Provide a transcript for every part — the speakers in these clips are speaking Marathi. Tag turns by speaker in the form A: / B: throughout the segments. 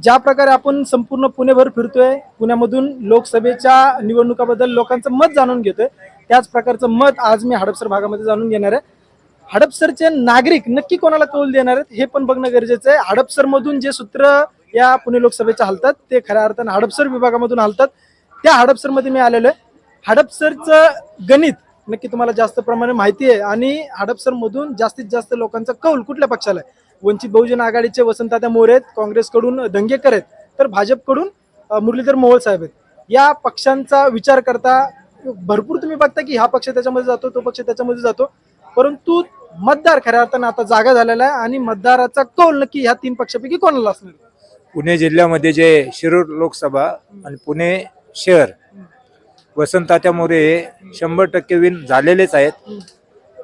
A: ज्या प्रकारे आपण संपूर्ण पुणेभर फिरतोय पुण्यामधून लोकसभेच्या निवडणुकाबद्दल लोकांचं मत जाणून घेतोय त्याच प्रकारचं मत आज मी हडपसर भागामध्ये जाणून घेणार आहे. हडपसरचे नागरिक नक्की कोणाला कौल देणार आहेत हे पण बघणं गरजेचं आहे. हडपसर मधून जे सूत्र या पुणे लोकसभेच्या हलतात ते खऱ्या अर्थानं हडपसर विभागामधून हलतात. त्या हडपसरमध्ये मी आलेलो आहे. हडपसरचं गणित नक्की तुम्हाला जास्त प्रमाणे माहिती आहे आणि हडपसर मधून जास्तीत जास्त लोकांचा कौल कुठल्या पक्षाला आहे? वंचित बहुजन आघाडीचे वसंतदादा मोरे आहेत काँग्रेसकडून दंगेकर आहेत तर भाजपकडून मुरलीधर मोहोळ साहेब आहेत. या पक्षांचा विचार करता भरपूर तुम्ही बघता की हा पक्ष त्याच्यामध्ये जातो तो पक्ष त्याच्यामध्ये जातो. परंतु मतदार खऱ्या अर्थानं आता जागा झालेला आहे आणि मतदाराचा कौल नक्की ह्या तीन पक्षापैकी कोणाला असणार?
B: पुणे जिल्ह्यामध्ये जे शिरूर लोकसभा आणि पुणे शहर वसंतात्या मोरे हे शंभर टक्के विन झालेलेच आहेत.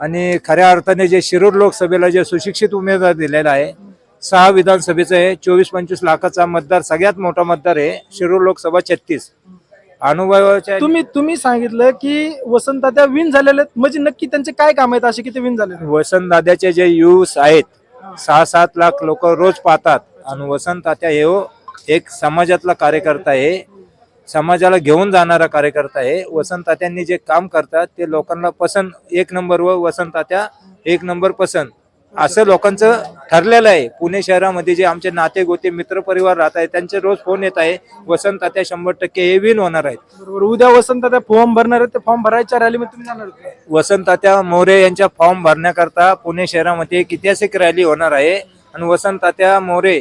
B: आणि खऱ्या अर्थाने जे शिरूर लोकसभेला जे सुशिक्षित उमेदवार दिलेला आहे सहा विधानसभेचं आहे चोवीस पंचवीस लाखाचा मतदार सगळ्यात मोठा मतदार आहे शिरूर लोकसभा छत्तीस. अनुभवाच्या
A: तुम्ही तुम्ही सांगितलं की वसंतदादा विन झालेले आहेत. म्हणजे नक्की त्यांचे काय काम आहेत? असे की ते विन झालेले आहेत?
B: वसंत दादाचे जे यूस आहेत सहा सात लाख लोक रोज पाहतात. आणि वसंत तात्या हे हो एक समाजातला कार्यकर्ता आहे. समाजाला घेऊन जाणारा कार्यकर्ता आहे. वसंत तात्यांनी जे काम करतात ते लोकांना पसंत एक नंबर व वसंत तात्या एक नंबर पसंत. असं लोकांचं ठरलेलं आहे. पुणे शहरामध्ये जे आमचे नाते गोते मित्र परिवार राहत आहेत त्यांचे रोज फोन येत आहे. वसंत तात्या शंभर टक्के हे विन होणार आहेत.
A: बरोबर. उद्या वसंतदादा फॉर्म भरणार आहेत ते फॉर्म भरायच्या रॅलीमध्ये तुम्ही जाणार?
B: वसंतात्या मोरे यांच्या फॉर्म भरण्याकरता पुणे शहरामध्ये एक ऐतिहासिक रॅली होणार आहे. आणि वसंतात्या मोरे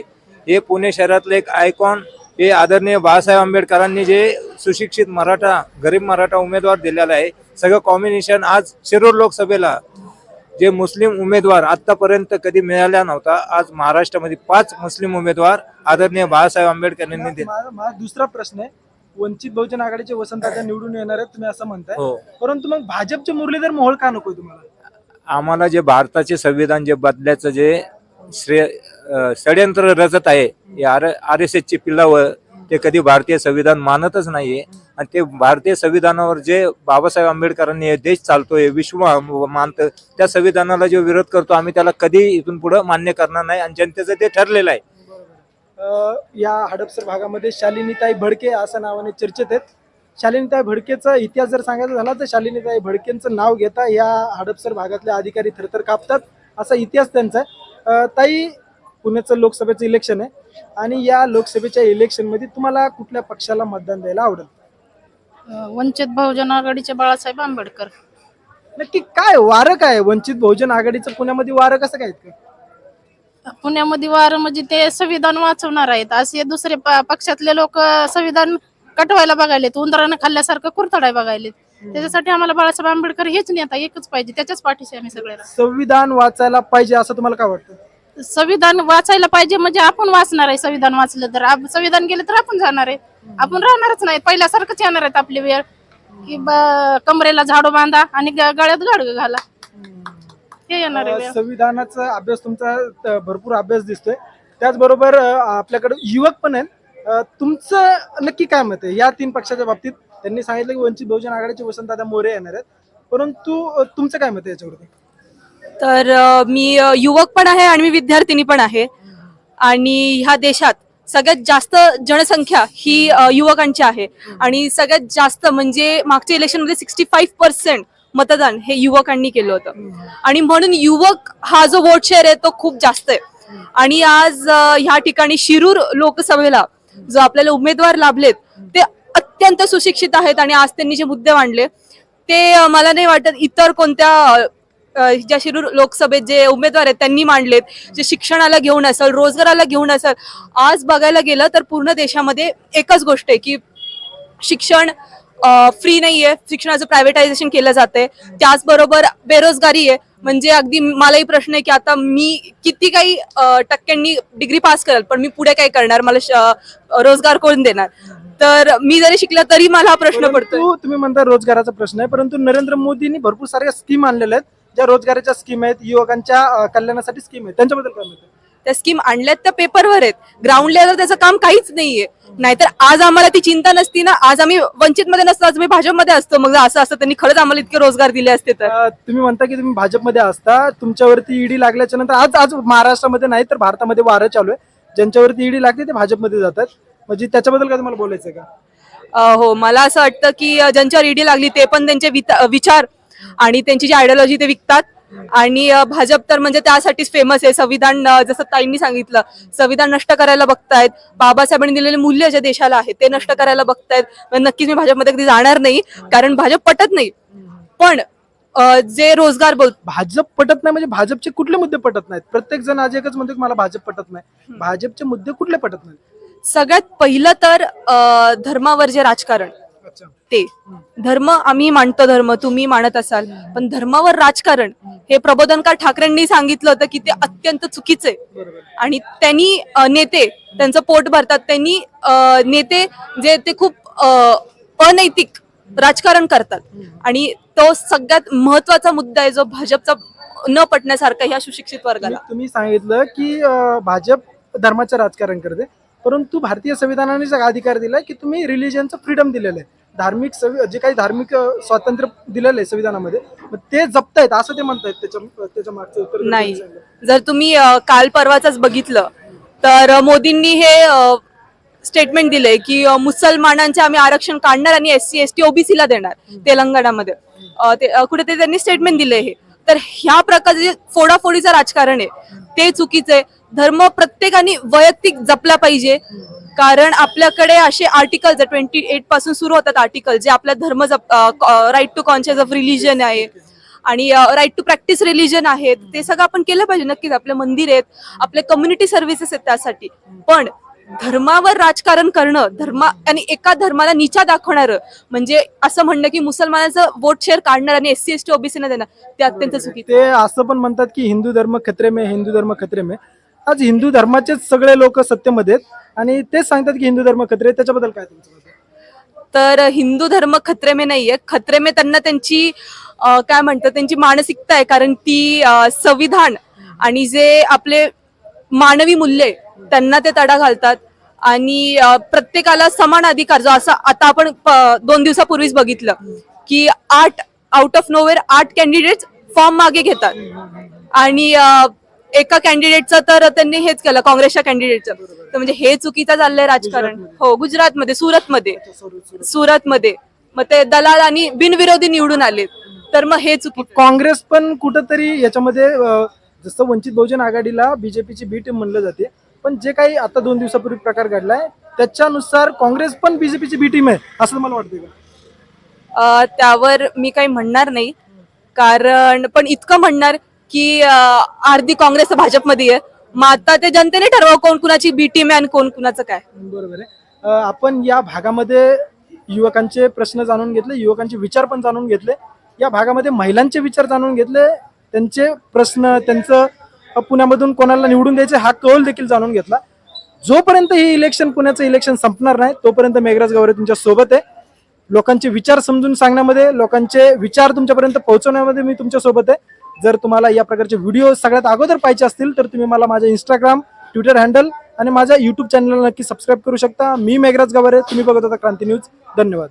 B: हे पुणे शहरातले एक आयकॉन हे आदरणीय बाळासाहेब आंबेडकरांनी जे सुशिक्षित मराठा गरीब मराठा उमेदवार दिलेला आहे सगळं कॉम्बिनेशन आज शिरूर लोकसभेला जे मुस्लिम उमेदवार आतापर्यंत कधी मिळाला नव्हता आज महाराष्ट्रामध्ये पाच मुस्लिम उमेदवार आदरणीय बाळासाहेब आंबेडकर यांनी दिले.
A: दुसरा प्रश्न आहे. वंचित बहुजन आघाडीचे वसंतदादा निवडून येणार आहेत तुम्ही असं म्हणताय.
B: हो.
A: परंतु मग भाजपचे मुरलीधर मोहोळ का नकोय तुम्हाला?
B: आम्हाला जे भारताचे संविधान जे बदल्याचं जे श्रेय षडयंत्र रचत आहे. या आर आर एस एसची पिल्लावर ते कधी भारतीय संविधान मानतच नाहीये. आणि ते भारतीय संविधानावर जे बाबासाहेब आंबेडकरांनी हे देश चालतोय विश्व मा- मानतं त्या संविधानाला जो विरोध करतो आम्ही त्याला कधी इथून पुढे मान्य करणार नाही. आणि जनतेचं ते ठरलेलं आहे.
A: या हडपसर भागामध्ये शालिनीताई भडके असं नावाने चर्चेत आहेत. शालिनीताई भडकेचा इतिहास जर सांगायचा झाला तर शालिनीताई भडकेंचं नाव घेता या हडपसर भागातले अधिकारी थरथर कापतात. असा इतिहास त्यांचा आहे. ताई पुण्याचं लोकसभेचं इलेक्शन आहे. आणि या लोकसभेच्या इलेक्शनमध्ये तुम्हाला कुठल्या पक्षाला मतदान द्यायला आवडेल?
C: वंचित बहुजन आघाडीचे बाळासाहेब आंबेडकर.
A: नक्की काय वारं काय? आहे? वंचित बहुजन आघाडीचं पुण्यामध्ये वारं कसं काय का
C: पुण्यामध्ये वार म्हणजे ते संविधान वाचवणार आहेत. असे दुसरे प- पक्षातले लोक संविधान कटवायला बघायलेत. उंदरानं खाल्ल्यासारखं कुरतडाय बघायलेत. त्याच्यासाठी आम्हाला बाळासाहेब आंबेडकर हेच नेता एकच पाहिजे त्याच्याच पाठीशी आम्ही सगळ्याला
A: संविधान वाचायला पाहिजे असं तुम्हाला काय वाटतं?
C: संविधान वाचायला पाहिजे म्हणजे आपण वाचणार आहे संविधान वाचलं तर. आप- संविधान गेलं तर आपण जाणार आहे. आपण राहणारच नाही. पहिल्यासारखंच येणार आहेत आपली वेळ. की ब- कमरेला झाडू बांधा आणि ग- गळ्यात गाडगं घाला. हे येणार आहे
A: अ, संविधानाचा अभ्यास तुमचा भरपूर अभ्यास दिसतोय. त्याचबरोबर अ, आपल्याकडे युवक पण आहेत. अ, तुमचं नक्की काय मत आहे? या तीन पक्षाच्या बाबतीत त्यांनी सांगितलं की वंचित बहुजन आघाडीचे वसंतदादा मोरे येणार आहेत. परंतु तुमचं काय मत आहे याच्यावरती?
D: तर मी युवक पण आहे आणि मी विद्यार्थिनी पण आहे. आणि ह्या देशात सगळ्यात जास्त जनसंख्या ही युवकांची आहे. आणि सगळ्यात जास्त म्हणजे मागच्या इलेक्शनमध्ये सिक्स्टी फाईव्ह पर्सेंट मतदान हे युवकांनी केलं होतं. आणि म्हणून युवक हा जो वोट शेअर आहे तो खूप जास्त आहे. आणि आज ह्या ठिकाणी शिरूर लोकसभेला जो आपल्याला उमेदवार लाभलेत ते अत्यंत सुशिक्षित आहेत आणि आज त्यांनी जे मुद्दे मांडले ते मला नाही वाटत इतर कोणत्या ज्या शिरूर लोकसभेत जे उमेदवार आहेत त्यांनी मांडलेत जे शिक्षणाला घेऊन असेल रोजगाराला घेऊन असेल. आज बघायला गेलं तर पूर्ण देशामध्ये एकच गोष्ट आहे की शिक्षण फ्री नाहीये शिक्षणाचं प्रायव्हेटायझेशन केलं जाते त्याचबरोबर बेरोजगारी आहे. म्हणजे अगदी मलाही प्रश्न आहे की आता मी किती काही टक्क्यांनी डिग्री पास करेल पण मी पुढे काय करणार? मला रोजगार कोण देणार? तर मी जरी शिकला तरी मला हा प्रश्न
A: परंतु तुम्ही म्हणता रोजगाराचा प्रश्न आहे परंतु नरेंद्र मोदींनी भरपूर साऱ्या स्कीम आणलेल्या आहेत ज्या रोजगाराच्या स्कीम आहेत युवकांच्या अ, कल्याणासाठी स्कीम आहेत. त्यांच्याबद्दल काय आहे?
D: त्या स्कीम आणल्यात त्या पेपरवर आहेत. ग्राउंड लेवलवर त्याचं काम काहीच नाहीये. नाहीतर आज आम्हाला ती चिंता नसती ना. आज आम्ही वंचित मध्ये नसतो आज मी भाजपमध्ये असतो. मग असं असतं त्यांनी खरंच आम्हाला इतके रोजगार दिले असते तर.
A: अ, तुम्ही म्हणता की तुम्ही भाजपमध्ये असता. तुमच्यावरती ईडी लागल्याच्या नंतर आज आज महाराष्ट्रामध्ये नाही तर भारतामध्ये वारं चालू आहे. ज्यांच्यावरती ईडी लागते ते भाजपमध्ये जातात. म्हणजे त्याच्याबद्दल काय तुम्हाला बोलायचं आहे का
D: हो मला असं वाटतं की अ, ज्यांच्यावर ईडी लागली ते पण त्यांचे वित- विचार आणि त्यांची जी आयडियोलॉजी ते विकतात. आणि अ, भाजप तर म्हणजे त्यासाठीच फेमस आहे. संविधान अ, जसं ताईंनी सांगितलं संविधान नष्ट करायला बघतायत. बाबासाहेबांनी दिलेले मूल्य जे देशाला आहे ते नष्ट करायला बघतायत. नक्कीच मी भाजपमध्ये कधी जाणार नाही कारण भाजप पटत नाही. पण अ, जे रोजगार बोल
A: भाजप पटत नाही म्हणजे भाजपचे कुठले मुद्दे पटत नाहीत? प्रत्येक जण आज एकच म्हणतो की मला भाजप पटत नाही. भाजपचे मुद्दे कुठले पटत नाहीत?
D: सगळ्यात पहिलं तर अ, धर्मावर जे राजकारण
A: अच्छा.
D: ते. धर्म आम्ही मानतो धर्म तुम्ही मानत असाल. पण धर्मावर राजकारण हे प्रबोधनकार ठाकरेंनी सांगितलं होतं की ते अत्यंत चुकीचं आहे.
A: बरोबर.
D: आणि त्यांनी अ, नेते त्यांचं पोट भरतात त्यांनी अ, नेते जे ते खूप अ, अनैतिक राजकारण करतात. आणि तो सगळ्यात महत्त्वाचा मुद्दा आहे जो भाजपचा न पटण्यासारखा ह्या सुशिक्षित वर्गाला.
A: तुम्ही- सांगितलं की अं, भाजप धर्माचं राजकारण करते. परंतु भारतीय संविधानाने जो अधिकार दिलाय की तुम्ही रिलिजनचं फ्रीडम दिलेलं आहे. धार्मिक संवि- जे काही धार्मिक स्वातंत्र्य दिलेलं आहे संविधानामध्ये ते जपतायत असं ते म्हणतायत त्याच्या त्याच्या मागचं उत्तर
D: नाही. जर तुम्ही काल परवाच बघितलं तर मोदींनी हे स्टेटमेंट दिलंय की मुसलमानांचे आम्ही आरक्षण काढणार आणि S C S T OBC ला देणार तेलंगणामध्ये. ते अ, कुठे ते त्यांनी स्टेटमेंट दिलंय हे. तर ह्या प्रकारचे फोडाफोडीचं राजकारण आहे ते चुकीचं आहे. धर्म प्रत्येकाने वैयक्तिक जपला पाहिजे. कारण आपल्याकडे असे आर्टिकल ट्वेंटी एटपासून सुरू होतात आर्टिकल जे आपला धर्म जप right to conscious of religion आहे. आणि राईट टू प्रॅक्टिस रिलिजन आहेत. ते सगळं आपण केलं पाहिजे. नक्कीच आपले मंदिर आहेत आपले कम्युनिटी सर्व्हिसेस आहेत त्यासाठी. पण धर्मावर राजकारण करणं धर्मा आणि एका धर्माला निचा दाखवणारं म्हणजे असं म्हणणं की मुसलमानाचं वोट शेअर काढणार आणि S C S T OBC देणार ते अत्यंत चुकी.
A: ते असं पण म्हणतात की हिंदू धर्म खत्रे में हिंदू धर्म खत्रे में आज हिंदू धर्माचेच सगळे लोक सत्तेमध्ये आहेत आणि तेच सांगतात की हिंदू धर्म खत्रे आहे. त्याच्याबद्दल काय तुमचं मत आहे?
D: तर हिंदू धर्म खत्रे में नाहीये खत्रे में त्यांना त्यांची अं, काय म्हणतात त्यांची मानसिकता आहे कारण ती अं, संविधान आणि जे आपले मानवी मूल्य आहे, त्यांना ते तडा घालतात आणि अं, प्रत्येकाला समान अधिकार जो असा आता आपण प- दोन दिवसापूर्वीच बघितलं की आठ आउट ऑफ नोवेर आठ कॅन्डिडेट फॉर्म मागे घेतात आणि अं, एका कॅन्डिडेटचं तर त्यांनी हेच केलं काँग्रेसच्या कॅन्डिडेटचं. तर म्हणजे हे चुकीचं चाललंय राजकारण. हो गुजरातमध्ये सुरतमध्ये. सुरतमध्ये. मग ते दलाल आणि बिनविरोधी निवडून आले तर मग हे चुकी
A: काँग्रेस पण कुठंतरी याच्यामध्ये जसं वंचित बहुजन आघाडीला बीजेपीची बी टीम म्हणलं जाते पण जे काही आता दोन दिवसापूर्वी प्रकार घडलाय त्याच्यानुसार काँग्रेस पण बीजेपीची बी टीम आहे असं मला वाटतं का?
D: त्यावर मी काही म्हणणार नाही. कारण पण इतकं म्हणणार की अर्धी काँग्रेस भाजपमध्ये आहे. मग आता ते जनतेने ठरवा कोण कुणाची बी टीम आहे आणि कोण कुणाचं काय.
A: बरोबर आहे. आपण या भागामध्ये युवकांचे प्रश्न जाणून घेतले युवकांचे विचार पण जाणून घेतले. या भागामध्ये महिलांचे विचार जाणून घेतले. त्यांचे प्रश्न त्यांचं पुण्यामधून कोणाला निवडून द्यायचे हा कौल देखील जाणून घेतला. जोपर्यंत ही इलेक्शन पुण्याचं इलेक्शन संपणार नाही तोपर्यंत मेघराज गवरे तुमच्यासोबत आहे. लोकांचे विचार समजून सांगण्यामध्ये लोकांचे विचार तुमच्यापर्यंत पोहोचवण्यामध्ये मी तुमच्यासोबत आहे. जर तुम्हाला या प्रकारचे व्हिडिओ सगळ्यात अगोदर पाहिजे असतील तर तुम्ही मला माझ्या इंस्टाग्राम ट्विटर हँडल आणि माझ्या युट्यूब चॅनलला नक्की सबस्क्राईब करू शकता. मी मेघराज गवारे तुम्ही बघत होता क्रांती न्यूज. धन्यवाद.